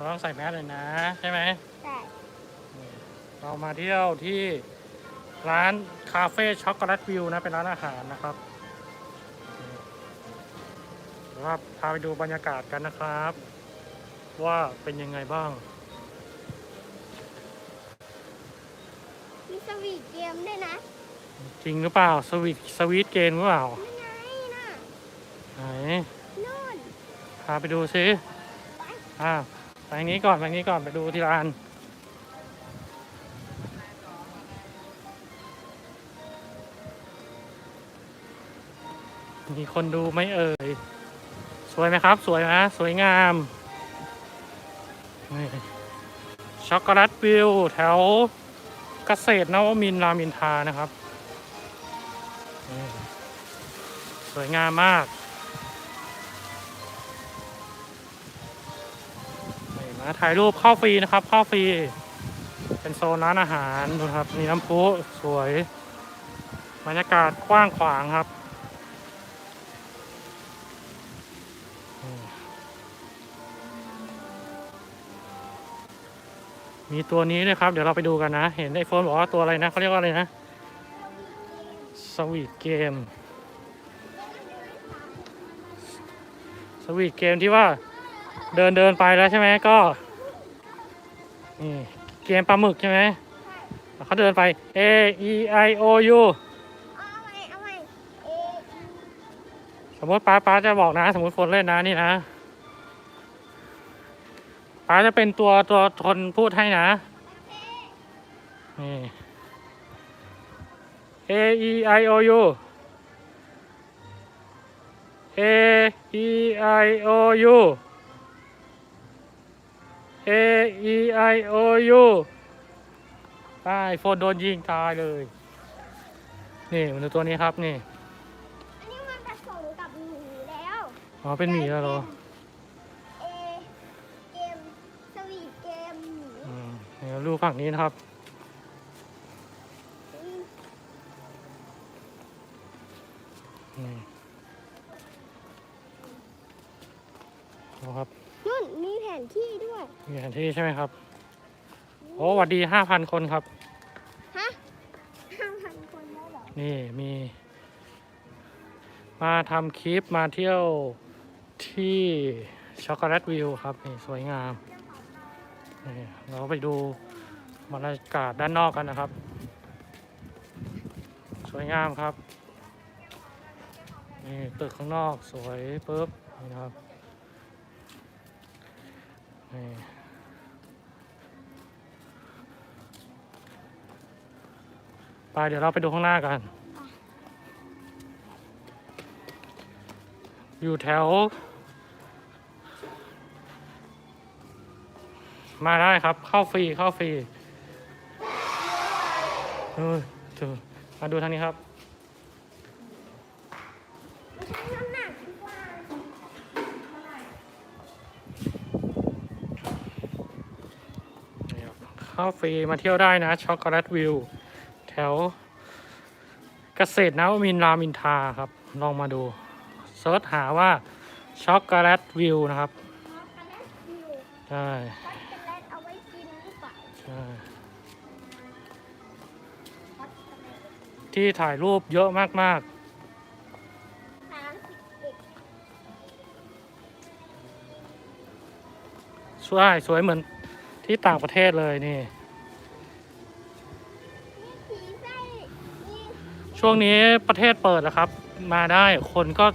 เราต้องใส่แมสเลยนะ ใช่ไหมแต่เรามาเที่ยวที่ร้านคาเฟ่ช็อกโกแลตวิวนะเป็นร้านอาหารนะครับเดี๋ยวว่าพาไปดูบรรยากาศกันนะครับ ว่าเป็นยังไงบ้าง มีสวีทเกมด้วยนะ จริงหรือเปล่าสวีทสวีทเกมหรือเปล่านี่ไงน่ะไหนนู่นพาไปดูซิอ่า ไปนี้ก่อนไปนี้ก่อนไปดูที่ร้านมีคนดูไหมเอ่ย สวยไหมครับ สวยไหมสวยงาม ช็อกโกแลตวิว แถวเกษตรนวมินรามินทานะครับ สวยงามมาก นี่มาถ่ายรูปเข้าฟรีนะครับ เข้าฟรี เป็นโซนร้านอาหารดูครับ มีน้ำพุสวยบรรยากาศกว้างขวางครับมมีตัวนี้ด้วยครับ เดี๋ยวเราไปดูกันนะ เห็นไอโฟนบอกว่าตัวอะไรนะเขาเรียกว่าอะไรนะ สวีทเกม สวีทเกมที่ว่า เดินเดินไปแล้วใช่ไหมก็นี่เกมปลาหมึกใช่ไหมเขาเดินไป A E I O U เอาใหม่เอาใหม่เอสมมติป้าป้าจะบอกนะ สมมติฝนเล่นนะนี่นะป้าจะเป็นตัวตัวทนพูดให้นะนี่ A E I O U A E I O U A E I O U ตายโฟนโดนยิงตายเลย นี่มาดูตัวนี้ครับนี่ อันนี้มันผสมกับหมีแล้วอ๋อ เป็นหมีแล้วเหรอเอเกมสวีทเกมหมีอืมเดี๋ยวดูฝั่งนี้นะครับอืมนี่ดูครับ นู่นมีแผนที่ด้วยมีแผนที่ใช่ไหมครับ โอ้สวัสดีห้าพันคนครับ ฮะห้าพันคนได้เหรอนี่มี มาทำคลิปมาเที่ยวที่ช็อกโกแลตวิวครับนี่สวยงามนี่เราไปดูบรรยากาศด้านนอกกันนะครับ สวยงามครับ นี่ตึกข้างนอกสวยปุ๊บนี่นะครับ นี่ไปเดี๋ยวเราไปดูข้างหน้ากัน อยู่แถว มาได้ครับ เข้าฟรี เข้าฟรีเออเถอมาดูทางนี้ครับ เข้าฟรีมาเที่ยวได้นะช็อกโกแลตวิว แถวเกษตรนวมินรามินทาครับ ลองมาดูเซิร์ชหาว่าช็อกโกแลตวิวนะครับใช่ใช่ที่ถ่ายรูปเยอะมาก ๆสวยสวยเหมือน ที่ต่างประเทศเลยนี่นี่ผีไส้นี่ ช่วงนี้ประเทศเปิดแล้วครับ มาได้คนก็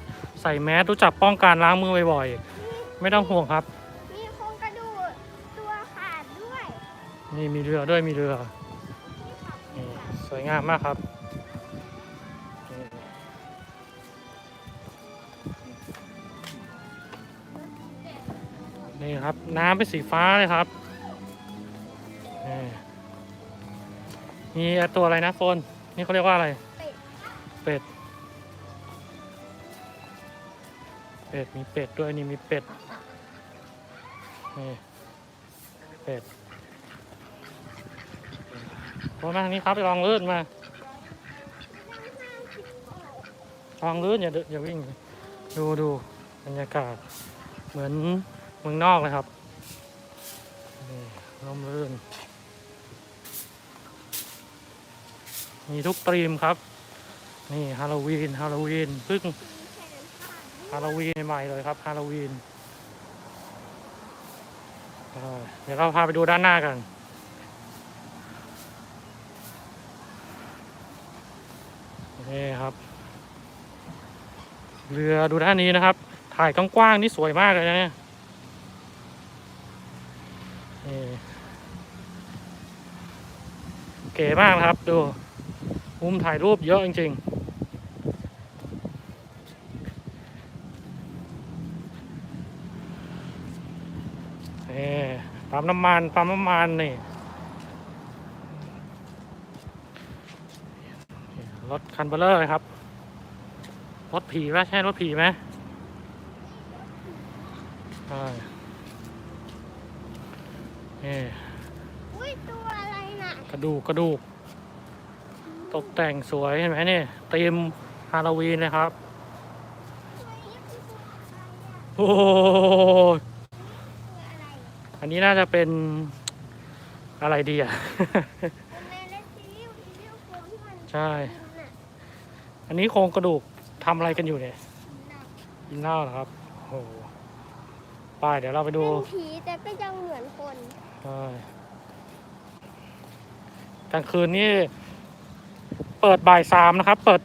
ใส่แมสรู้จักป้องกันล้างมือบ่อยๆ ไม่ต้องห่วงครับ มีโครงกระดูกตัวขาดด้วย นี่มีเรือด้วยมีเรือนี่ค่ะนี่สวยงามมากครับนี่นี่ครับน้ำเป็นสีฟ้าเลยครับ มีตัวอะไรนะโฟน นี่เขาเรียกว่าอะไรเป็ดเป็ด เป็ด มีเป็ดด้วยนี่มีเป็ด นี่ เป็ดโอ้มาทางนี้ครับไปลองลื่นมา ลองลื่นอย่าเดินอย่าวิ่ง ดูดูบรรยากาศ เหมือนเมืองนอกเลยครับลมรื่น มีทุกตรีมครับ นี่ฮาโลวีนฮาโลวีนเพิ่งฮาโลวีนใหม่เลยครับฮาโลวีนเดี๋ยวเราพาไปดูด้านหน้ากันนี่ครับ เรือดูด้านนี้นะครับ ถ่ายกว้างๆนี่สวยมากเลยนะเนี่ยเก๋มากครับดู มุมถ่ายรูปเยอะจริงๆนี่ปั๊มน้ำมันปั๊มน้ำมันนี่ รถคันเบลเลอร์เลยครับ รถผีไหมใช่รถผีไหมใช่นี่อุ้ยตัวอะไรน่ะกระดูกกระดูก ตกแต่งสวยเห็นไหมนี่ธีมฮาโลวีนเลยครับตัวนี้คือตัวอะไรอะโอ้โหตัวอะไรอันนี้น่าจะเป็นอะไรดีอะเป็นแมลซีริวซีริวโฟมที่มันใช่กินน่ะอันนี้โครงกระดูกทำอะไรกันอยู่เนี่ยน่ะกินเหล้าเหรอครับโอ้โหไป้ายเดี๋ยวเราไปดูเป็นผีแต่ก็ยังเหมือนคนใช่กลางคืนนี่ เปิดบ่ายสามนะครับ เปิด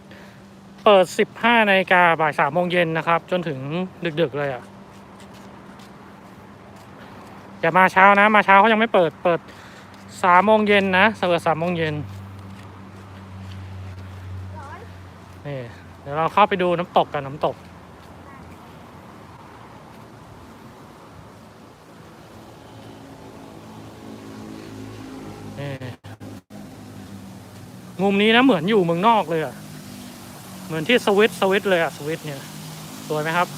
เปิดสิบห้านาฬิกาบ่ายสามโมงเย็นนะครับ จนถึงดึกๆเลยอะอย่ามาเช้านะ มาเช้าเขายังไม่เปิดเปิดสามโมงเย็นนะเปิดสามโมงเย็นร้อนนี่เดี๋ยวเราเข้าไปดูน้ำตกกันน้ำตก นี่ มุมนี้นะเหมือนอยู่เมืองนอกเลยอะเหมือนที่สวิตสวิตเลยอะสวิตเนี่ย สวยไหมครับ